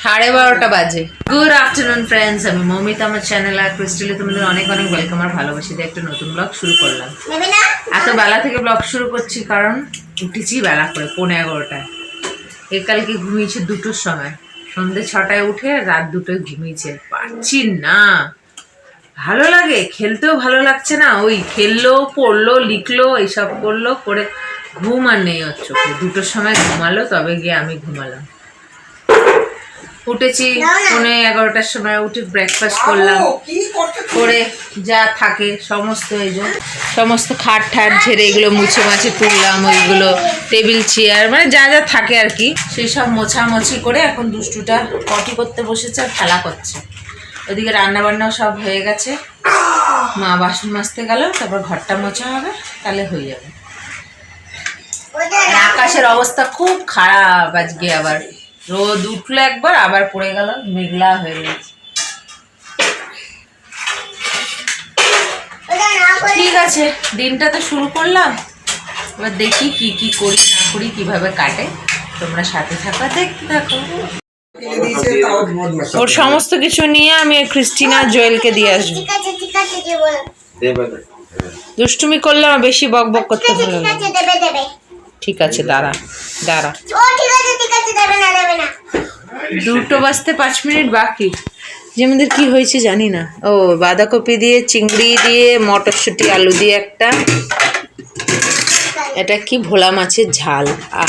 সাড়ে বারোটা বাজে। গুড আফটারনুন ফ্রেন্ডস আমি মমিতা আমার চ্যানেল আর ক্রিস্টালে তোমাদের অনেক অনেক ওয়েলকাম আর ভালোবাসি দিয়ে একটা নতুন ব্লগ শুরু করলাম। এত বেলা থেকে ব্লগ শুরু করছি কারণ উঠেছি বেলা করে পৌনে এগারোটায়। এ কালকে ঘুমিয়েছে দুটোর সময়। সন্ধ্যে ছটায় উঠে রাত দুটোয় ঘুমিয়েছে। পারছি না। ভালো লাগে খেলতেও ভালো লাগছে না। ওই খেললো পড়ল লিখলো এইসব করল করে ঘুম আর নেই চোখে। দুটোর সময় ঘুমালো তবে গিয়ে আমি ঘুমালাম। উঠেছি পৌনে এগারোটার সময় উঠে ব্রেকফাস্ট করলাম। করে যা থাকে, সমস্ত এই যে, সমস্ত খাট ঠাট ঝেড়ে এগুলো মুছে মাছে তুললাম, ওইগুলো টেবিল, চেয়ার মানে যা যা থাকে আর কি, সেই সব মোছামুছি করে এখন দুষ্টুটা পটি করতে বসেছে আর খেলা করছে। ওদিকে রান্না বান্নাও সব হয়ে গেছে। মা বাসন মাজতে গেল, তারপর ঘরটা মোছা হবে, তাহলে হয়ে যাবে। আকাশের অবস্থা খুব খারাপ আজকে আবার। রোদ উঠল একবার আবার পড়ে গেল মেঘলা হয়ে গেছে ওটা না করে ঠিক আছে দিনটা তো শুরু করলাম। এবার দেখি কি কি করি না করি কীভাবে কাটে। তোমরা সাথে থাকো দেখতে থাকো। ওর সমস্ত কিছু নিয়ে আমি ক্রিস্টিনা জয়েলকে দিয়ে আসব। ঠিক আছে ঠিক দুষ্টুমি করলে আমার বেশি বক বক করতে ভালো ঠিক আছে দাঁড়া দাঁড়া ও ঠিক আছে ঠিক আছে দেবে না দেবে না দুটো বাজতে পাঁচ মিনিট বাকি। যে আমাদের কি হয়েছে জানি না। ও, বাঁধাকপি দিয়ে, চিংড়ি দিয়ে, মটরশুঁটি, আলু দিয়ে একটা। এটা কি ভোলা মাছের ঝাল। আহ।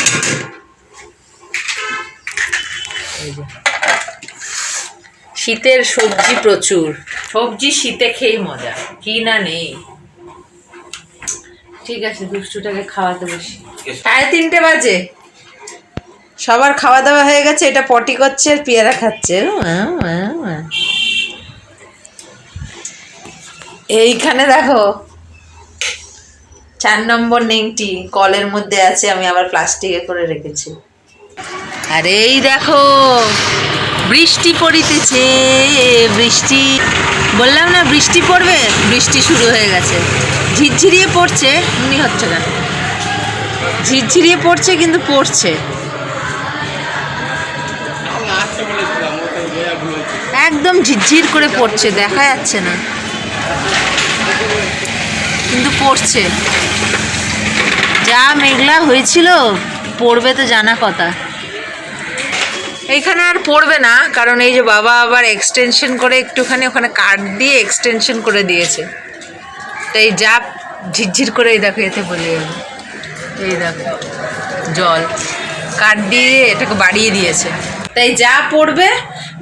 শীতের সবজি প্রচুর। সবজি শীতে খেয়ে মজা। কি না নেই। ঠিক আছে, দুষ্টুটাকে খাওয়াতে বসি। সাড়ে তিনটে বাজে। সবার খাওয়া দাওয়া হয়ে গেছে, এটা পটি করছে, আর পেয়ারা খাচ্ছে। এইখানে দেখো, চার নম্বর নেংটি কলের মধ্যে আছে, আমি আবার প্লাস্টিকে করে রেখেছি। আর এই দেখো, বৃষ্টি পড়িতেছে, বৃষ্টি, বললাম না বৃষ্টি পড়বে, বৃষ্টি শুরু হয়ে গেছে। ঝিরঝিরিয়ে পড়ছে এমনি হচ্ছে কেন ঝিরঝিরিয়ে পড়ছে, কিন্তু পড়ছে। একদম ঝিরঝির করে পড়ছে, দেখা যাচ্ছে না। কিন্তু পড়ছে। যা মেঘলা হয়েছিল, পড়বে তো জানা কথা। এইখানে আর পড়বে না, কারণ এই যে বাবা আবার এক্সটেনশন করে একটুখানি ওখানে কাঠ দিয়ে এক্সটেনশন করে দিয়েছে। তাই যা ঝিরঝির করে এই দেখো, এতে বলে এই দেখো, জল। কাঠ দিয়ে এটাকে বাড়িয়ে দিয়েছে। তাই যা পড়বে,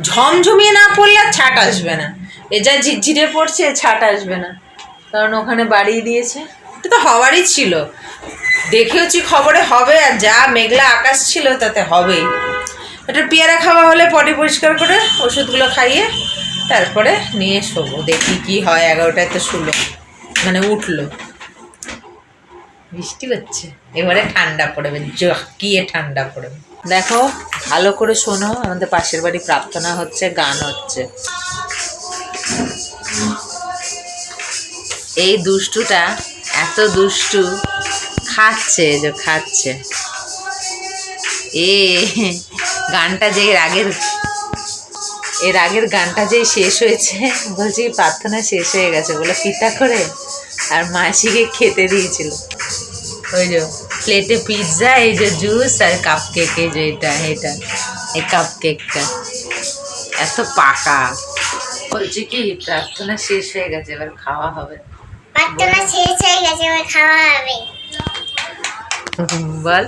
ঝমঝমিয়ে না পড়লে আর ছাট আসবে না। এ যা ঝিরঝিরে পড়ছে ছাট আসবে না। কারণ ওখানে বাড়িয়ে দিয়েছে। এটা তো হওয়ারই ছিল। দেখেওছি খবরে হবে, আর যা মেঘলা আকাশ ছিল তাতে হবেই। এটা পেয়ারা খাওয়া হলে পটি পরিষ্কার করে ওষুধগুলো খাইয়ে তারপরে নিয়ে শোবো, দেখি কি হয়, এগারোটায় তো শুলো মানে উঠল। বৃষ্টি হচ্ছে। এবারে ঠান্ডা পড়বে, জাকিয়ে ঠান্ডা পড়বে। দেখো, ভালো করে শোনো, আমাদের পাশের বাড়ি প্রার্থনা হচ্ছে, গান হচ্ছে। এই দুষ্টুটা এত দুষ্টু, খাচ্ছে যে খাচ্ছে। এ, গানটা যে এর আগের এর আগের গানটা যেই শেষ হয়েছে, বলছি প্রার্থনা শেষ হয়ে গেছে বলে পিতা করে আর মাসিকে খেতে দিয়েছিল। ওই যে প্লেটে পিৎজা এই যে জুস আর কাপ কেক এই যে এটা এটা এই কাপ কেকটা এত পাকা। বলছি কি প্রার্থনা শেষ হয়ে গেছে এবার খাওয়া হবে। প্রার্থনা শেষ হয়ে গেছে এবার খাওয়া হবে। বল।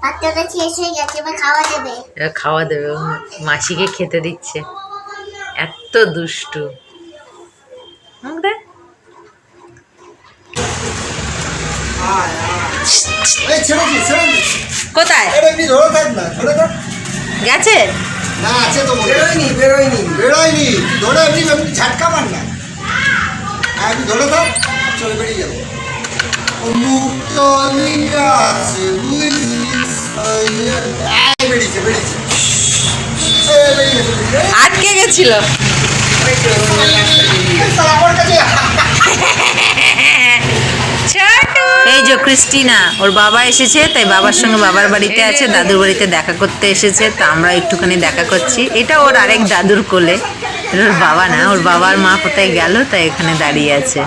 প্রার্থনা শেষ হয়ে গেছে এবার খাওয়া দেবে খাওয়া দেবে মাসিকে খেতে দিচ্ছে। এত দুষ্টু। কোথায়? এটা এমনি ধরে থাক না ধরে থাক। গেছে? না আছে তো বেরোয়নি বেরোয়নি। বেরোয়নি। তুই ধরে এমনি এমনি ঝাটকা মার না। হ্যাঁ এমনি ধরে থাক চলে বেরিয়ে যাব। মুক্ত আছে বেরিয়েছে বেরিয়েছে। আটকে গেছিল। আমার কাছে এই যে ক্রিস্টিনা, ওর বাবা এসেছে, তাই বাবার সঙ্গে বাবার বাড়িতে আছে, দাদুর বাড়িতে দেখা করতে এসেছে, তা আমরা একটুখানি দেখা করছি। এটা ওর আরেক দাদুর কোলে। ওর বাবা না, ওর বাবার মা কোথায় গেল, তাই এখানে দাঁড়িয়ে আছে।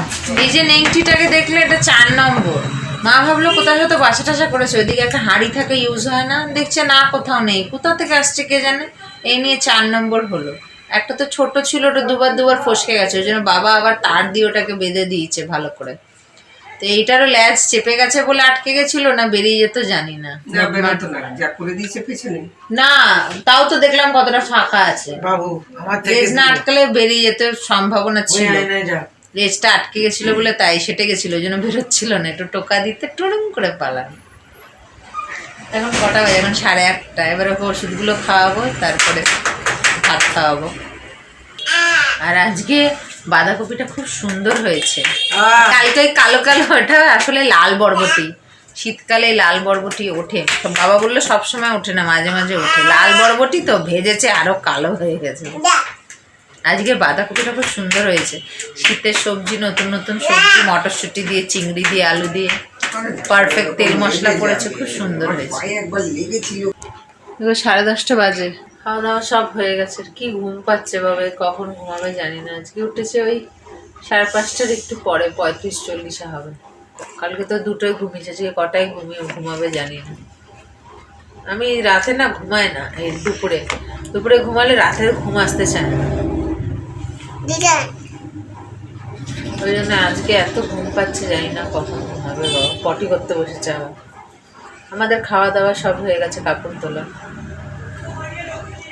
এই যে নেংটিটাকে দেখলে এটা চার নম্বর। মা ভাবলো, কোথায় হয়তো বাসা টাসা করেছে? ওইদিকে একটা হাঁড়ি থাকে ইউজ হয় না? দেখছে, না, কোথাও নেই। কোথা থেকে আসছে কে জানে? এই নিয়ে চার নম্বর হলো। একটা তো ছোট ছিল, ওটা দুবার দুবার ফসকে গেছে। ওই জন্য বাবা আবার তার দিয়ে ওটাকে বেঁধে দিয়েছে ভালো করে। তো এইটারও ল্যাজ চেপে গেছে বলে আটকে গেছিল না বেরিয়ে যেত জানি না। না বেরোতো না। যা করে দিয়েছে পেছনে। না তাও তো দেখলাম কতটা ফাঁকা আছে। বাবু আমার লেজ না আটকালে বেরিয়ে যেতে সম্ভাবনা ছিল। লেজটা আটকে গেছিল বলে তাই সেটে গেছিল ওই জন্য বেরোচ্ছিল না। একটু টোকা দিতে টুরুম করে পালাম। এখন কটা বাজে? এখন সাড়ে আটটা। এবার ওকে ওষুধগুলো খাওয়াবো তারপরে ভাত খাওয়াবো। আর আজকে বাঁধাকপিটা খুব সুন্দর হয়েছে। কালকে কালো কালো ওটা আসলে লাল বরবটি। শীতকালে লাল বরবটি ওঠে। বাবা বলল সবসময় ওঠে না মাঝে মাঝে ওঠে। লাল বরবটি তো ভেজেছে আরও কালো হয়ে গেছে। আজকে বাঁধাকপিটা খুব সুন্দর হয়েছে। শীতের সবজি নতুন নতুন সবজি মটরশুঁটি দিয়ে চিংড়ি দিয়ে আলু দিয়ে। পারফেক্ট তেল মশলা পড়েছে খুব সুন্দর হয়েছে। সাড়ে দশটা বাজে। খাওয়া দাওয়া সব হয়ে গেছে। কি ঘুম পাচ্ছে বাবা কখন ঘুমাবে জানি না। আজকে উঠেছে ওই সাড়ে পাঁচটার একটু পরে পঁয়ত্রিশ চল্লিশে হবে। কালকে তো দুটোই ঘুমিয়েছে আজকে কটায় ঘুমিয়ে ঘুমাবে জানি না। আমি রাতে না ঘুমাই না এই দুপুরে। দুপুরে ঘুমালে রাতের ঘুম আসতে চায় না। ওই জন্য আজকে এত ঘুম পাচ্ছে জানি না কখন ঘুমাবে বাবা পটি করতে বসেছে আবার আমাদের খাওয়া দাওয়া সব হয়ে গেছে কাপড় তোলা।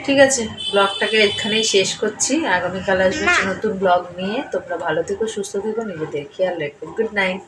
ঠিক আছে? ব্লগটাকে এখানেই শেষ করছি। আগামীকাল আসবে নতুন ব্লগ নিয়ে। তোমরা ভালো থেকো সুস্থ থেকো নিজেদের খেয়াল রেখো। Good night